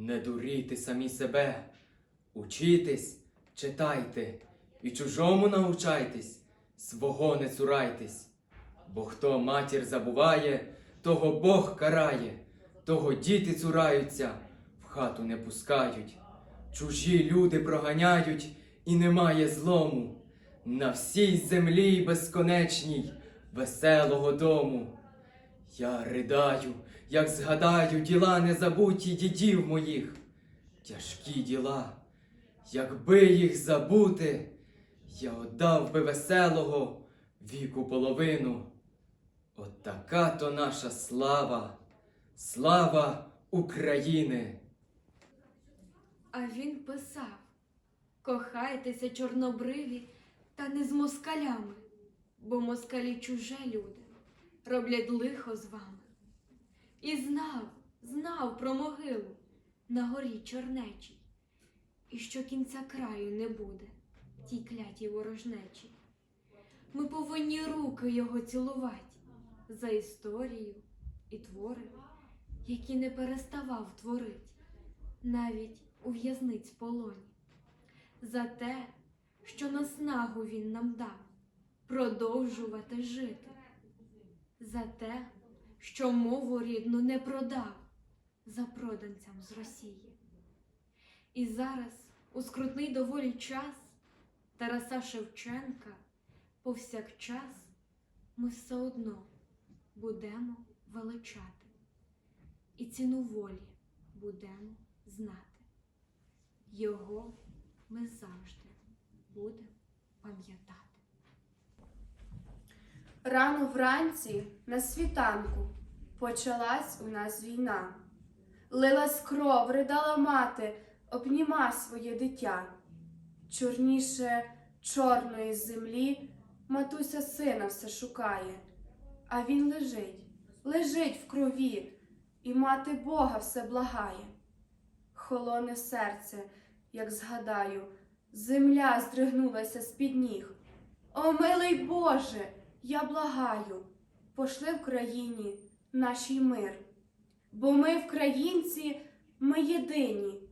Не дурійте самі себе, учітесь, читайте, і чужому научайтесь, свого не цурайтесь. Бо хто матір забуває, того Бог карає, того діти цураються, в хату не пускають. Чужі люди проганяють, і немає злому. На всій землі безконечній, веселого дому. Я ридаю, як згадаю діла незабуті дідів моїх. Тяжкі діла, якби їх забути, я отдав би веселого віку половину. От така то наша слава, слава України. А він писав: Кохайтеся, чорнобриві, та не з москалями, бо москалі чуже люди, роблять лихо з вами. І знав, знав про могилу на горі чорнечій, і що кінця краю не буде тій клятій ворожнечій. Ми повинні руки його цілувати за історію і твори, які не переставав творить навіть у в'язниць полоні, за те, що наснагу він нам дав продовжувати жити, за те, що мову рідну не продав за проданцям з Росії. І зараз, у скрутний доволі час Тараса Шевченка повсякчас ми все одно будемо величати і ціну волі будемо знати. Його ми завжди будемо пам'ятати. Рано вранці на світанку почалась у нас війна. Лилась кров, ридала мати, обніма своє дитя. Чорніше чорної землі матуся сина все шукає, а він лежить, лежить в крові, і мати Бога все благає. Холоне серце, як згадаю, земля здригнулася з-під ніг. О, милий Боже, я благаю, пошли в країні нашій мир. Бо ми, українці, ми єдині,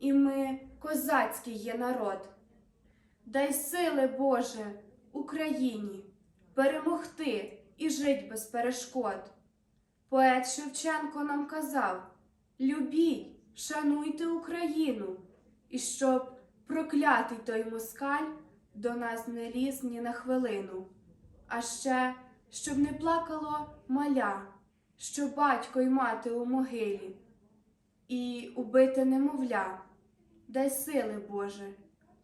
і ми козацький є народ. Дай сили, Боже, Україні перемогти і жить без перешкод. Поет Шевченко нам казав: любіть, шануйте Україну, і щоб проклятий той москаль до нас не ліз ні на хвилину. А ще, щоб не плакало маля, що батько й мати у могилі, і убите немовля, дай сили, Боже,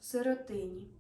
сиротині.